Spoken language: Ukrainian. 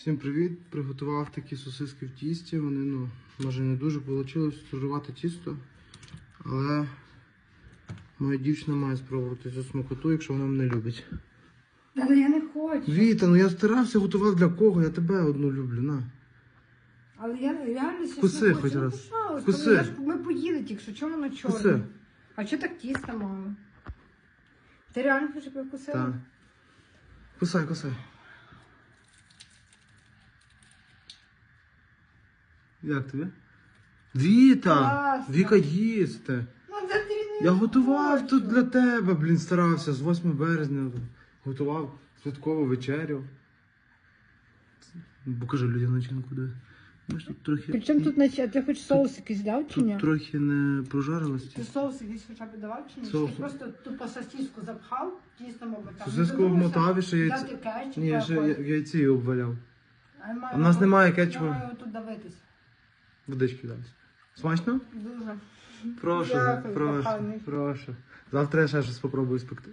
Всім привіт! Приготував такі сосиски в тісті. Вони, ну, може не дуже вийшло стружувати тісто. Але моя дівчина має спробувати цю смакоту, якщо вона мене любить. Але я не хочу. Віта, ну я старався готувати для кого? Я тебе одну люблю, на. Але я реально щось Вкуси не хочу. хоч Ну, раз. пожалуйста, Вкуси. ну, я ж- Ми поїли тільки що, чому воно чорне? Вкуси. А чого так тісто мало? Ти реально хочеш, щоб я вкусила? Так. Кусай, кусай. Як тобі? Віта! Класно. Віка їсти. Ну, за ти не Я готував тут для тебе, блін, старався з 8 березня. Готував святкову вечерю. Покажи людям начинку, де. Тут трохи. Причому тут наче, ти хоч соус якийсь дав чи ні? Тут трохи не прожарилось. Ти соус якийсь хоча б давав чи ні? Чи Соус. Ти просто тупо сосиску запхав, тістом обмотав. Сосиску додумався обмотав і ще яйця- Дати кетчуп. Ні, я ще я- яйці обваляв. А У нас немає кетчупу. Давитись. Водички далі. Смачно? Дуже. Прошу, Дякую, прошу, коханий. прошу. Завтра я ще щось спробую спекти.